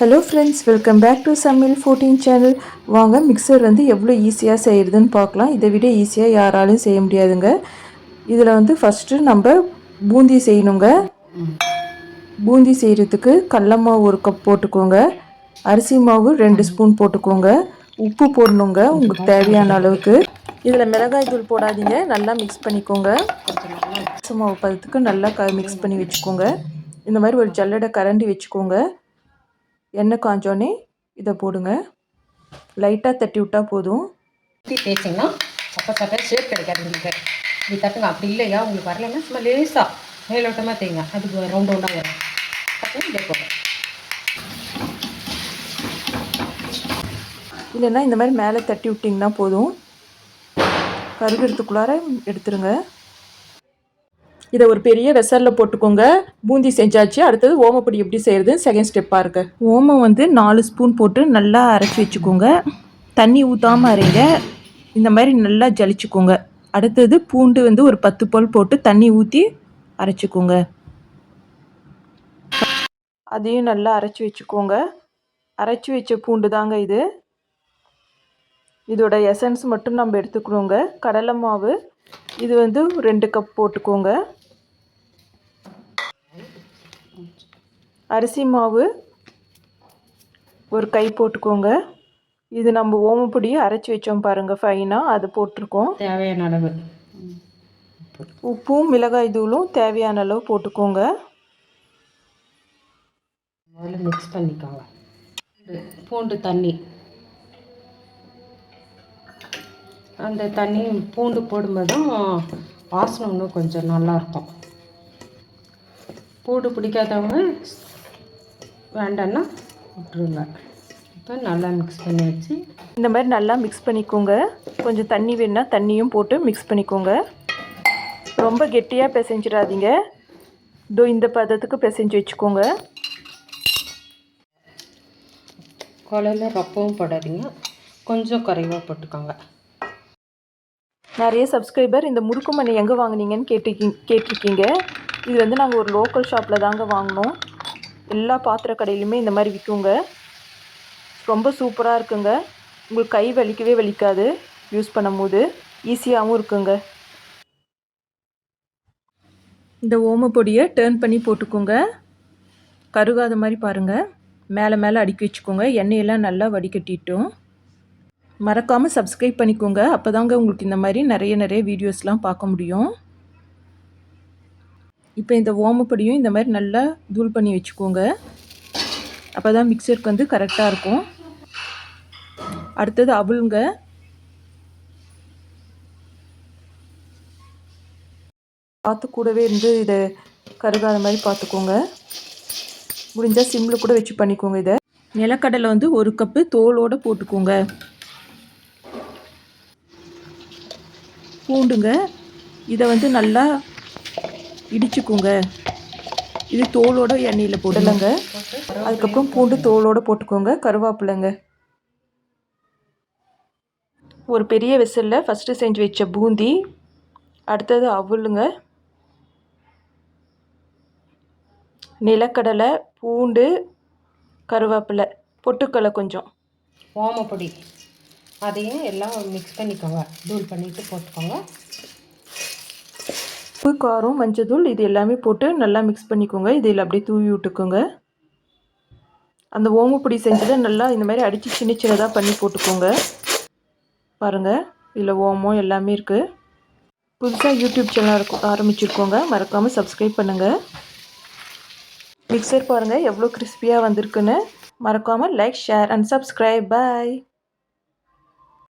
Hello friends welcome back to சமையல் fourteen channel வாங்க mixture வந்து எவ்வளோ ஈஸியாக செய்கிறதுன்னு பார்க்கலாம். இதை விட ஈஸியாக யாராலையும் செய்ய முடியாதுங்க. இதில் வந்து ஃபஸ்ட்டு நம்ம பூந்தி செய்யணுங்க. பூந்தி செய்கிறதுக்கு கடல மாவு ஒரு கப் போட்டுக்கோங்க. அரிசி மாவு ரெண்டு ஸ்பூன் போட்டுக்கோங்க. உப்பு போடணுங்க உங்களுக்கு தேவையான அளவுக்கு. இதில் மிளகாய் தூள் போடாதீங்க நல்லா மிக்ஸ் பண்ணிக்கோங்க. அரிசி மாவு பதத்துக்கு நல்லா க மிக்ஸ் பண்ணி வச்சுக்கோங்க. இந்த மாதிரி ஒரு ஜல்லடை கரண்டி வச்சுக்கோங்க. எண்ணெய் காஞ்சோடனே இதை போடுங்க. லைட்டாக தட்டி விட்டால் போதும். ஊற்றி தேய்ச்சிங்கன்னா அப்போ தட்ட ஷேப் கிடைக்காது உங்களுக்கு. இப்படி தட்டுங்க. அப்படி இல்லையா? உங்களுக்கு வரலைன்னா சும்மா லேசாக மேலோட்டமாக தேய்ங்க. அதுக்கு ரவுண்ட் ரவுண்டாக வரும். அப்போ இதே போதும் இல்லைன்னா இந்த மாதிரி மேலே தட்டி விட்டிங்கன்னா போதும். கருகிறதுக்குள்ளார எடுத்துருங்க. இதை ஒரு பெரிய ரெசரில் போட்டுக்கோங்க. பூந்தி செஞ்சாச்சு. அடுத்தது ஓமப்பொடி எப்படி செய்கிறது செகண்ட் ஸ்டெப்பாக இருக்கு. ஓமம் வந்து நாலு ஸ்பூன் போட்டு நல்லா அரைச்சி வச்சுக்கோங்க. தண்ணி ஊற்றாமல் அரைங்க. இந்த மாதிரி நல்லா ஜலிச்சுக்கோங்க. அடுத்தது பூண்டு வந்து ஒரு பத்து பல் போட்டு தண்ணி ஊற்றி அரைச்சிக்கோங்க. அதையும் நல்லா அரைச்சி வச்சுக்கோங்க. அரைச்சி வச்ச பூண்டு தாங்க இது. இதோட எசன்ஸ் மட்டும் நம்ம எடுத்துக்கணுங்க. கடலை மாவு. இது வந்து ரெண்டு கப் போட்டுக்கோங்க. அரிசி மாவு ஒரு கை போட்டுக்கோங்க. இது நம்ம ஓமப்பொடியை அரைச்சி வச்சோம் பாருங்கள் ஃபைனாக அது போட்டிருக்கோம். தேவையான அளவு. உப்பும் மிளகாய் தூளும் தேவையான அளவு போட்டுக்கோங்க. முதல்ல மிக்ஸ் பண்ணிக்கோங்க. பூண்டு தண்ணி. அந்த தண்ணி பூண்டு போடும்போதும் வாசனை இன்னும் கொஞ்சம் நல்லாயிருக்கும் பூண்டு பிடிக்காதவங்க வேண்டான்னா விட்டுருங்க. இப்போ நல்லா மிக்ஸ் பண்ணி வச்சு இந்த மாதிரி நல்லா மிக்ஸ் பண்ணிக்கோங்க. கொஞ்சம் தண்ணி வேணுன்னா தண்ணியும் போட்டு மிக்ஸ் பண்ணிக்கோங்க. ரொம்ப கெட்டியாக பிசைஞ்சிடாதீங்க. இதோ இந்த பதத்துக்கு பிசைஞ்சு வச்சுக்கோங்க. கொலையில் ரொப்பவும் போடாதீங்க. கொஞ்சம் குறைவாக போட்டுக்கோங்க. நிறைய சப்ஸ்கிரைபர் இந்த முறுக்கு மணி எங்கே வாங்குனீங்கன்னு கேட்டிருக்கீங்க கேட்டிருக்கீங்க. இது வந்து நாங்கள் ஒரு லோக்கல் ஷாப்பில் தாங்க வாங்கினோம். எல்லா பாத்திர கடையிலுமே இந்த மாதிரி விற்குங்க ரொம்ப சூப்பராக இருக்குங்க. உங்களுக்கு கை வலிக்கவே வலிக்காது யூஸ் பண்ணும்போது. ஈஸியாகவும் இருக்குங்க. இந்த ஓமப்பொடியை டேர்ன் பண்ணி போட்டுக்கோங்க. கருகாத மாதிரி பாருங்கள் மேலே மேலே அடுக்கி வச்சுக்கோங்க. எண்ணெயெல்லாம் நல்லா வடிகட்டிட்டோம். மறக்காமல் சப்ஸ்கிரைப் பண்ணிக்கோங்க. அப்போ தாங்க உங்களுக்கு இந்த மாதிரி நிறைய நிறைய வீடியோஸ்லாம் பார்க்க முடியும். இப்போ இந்த ஓமப்படியும் இந்த மாதிரி நல்லா தூள் பண்ணி வச்சுக்கோங்க. அப்போ தான் மிக்சருக்கு வந்து கரெக்டாக இருக்கும். அடுத்தது அவுளுங்க. பார்த்து கூடவே இருந்து இதை கருகாத மாதிரி பார்த்துக்கோங்க. முடிஞ்சால் சிம்மில் கூட வச்சு பண்ணிக்கோங்க இதை. நிலக்கடலை வந்து ஒரு கப்பு தோலோடு போட்டுக்கோங்க. பூண்டுங்க. இதை வந்து நல்லா இடிச்சுக்கோங்க. இது தோலோட எண்ணெயில் போடலைங்க அதுக்கப்புறம் பூண்டு தோலோடு போட்டுக்கோங்க. கருவேப்பிலைங்க. ஒரு பெரிய விசிலில் ஃபஸ்ட்டு செஞ்சு வச்ச பூந்தி அடுத்தது அவுளுங்க. நிலக்கடலை பூண்டு கருவேப்பிலை பொட்டுக்கடலை கொஞ்சம். ஓமப்பொடி. அதையும் எல்லாம் மிக்ஸ் பண்ணிக்கோங்க. தூள் பண்ணிவிட்டு போட்டுக்கோங்க. உப்பு காரம் மஞ்சள் இது எல்லாமே போட்டு நல்லா மிக்ஸ் பண்ணிக்கோங்க. இதில் அப்படியே தூவி விட்டுக்கோங்க. அந்த ஓமப்பொடி செஞ்சதை நல்லா இந்த மாதிரி அடித்து சின்ன சின்னதாக பண்ணி போட்டுக்கோங்க. பாருங்கள் இதில் ஓமம் எல்லாமே இருக்குது புதுசாக யூடியூப் சேனல் இருக்கும் ஆரம்பிச்சிருக்கோங்க. மறக்காமல் சப்ஸ்கிரைப் பண்ணுங்கள் மிக்சர் பாருங்கள் எவ்வளோ கிறிஸ்பியாக வந்திருக்குன்னு. மறக்காமல் like share and subscribe bye